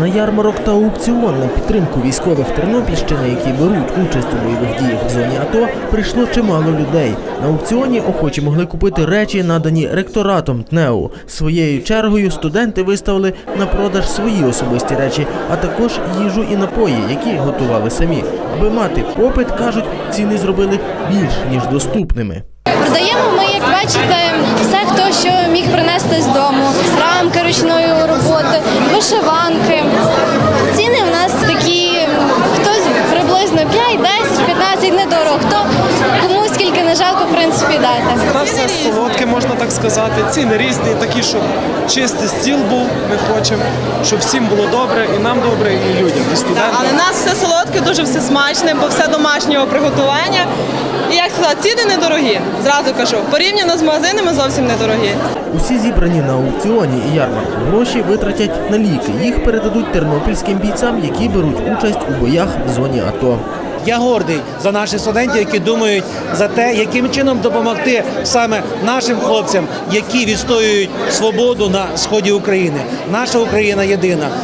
На ярмарок та аукціон на підтримку військових Тернопільщини, які беруть участь у бойових діях в зоні АТО, прийшло чимало людей. На аукціоні охочі могли купити речі, надані ректоратом ТНЕУ. Своєю чергою студенти виставили на продаж свої особисті речі, а також їжу і напої, які готували самі. Аби мати попит, кажуть, ціни зробили більш ніж доступними. Продаємо ми, як бачите, все, хто що міг принести з дому. Рамки ручної роботи, вишиванки. В. Та все солодке, можна так сказати. Ціни різні, такі, щоб чистий стіл був. Ми хочемо, щоб всім було добре, і нам добре, і людям, і Так, студентам. але нас все солодке, дуже все смачне, бо все домашнього приготування. І як сказати, ціни недорогі. Зразу кажу, порівняно з магазинами зовсім недорогі. Усі зібрані на аукціоні і ярмарку гроші витратять на ліки. Їх передадуть тернопільським бійцям, які беруть участь у боях в зоні АТО. Я гордий за наших студентів, які думають за те, яким чином допомогти саме нашим хлопцям, які відстоюють свободу на сході України. Наша Україна єдина.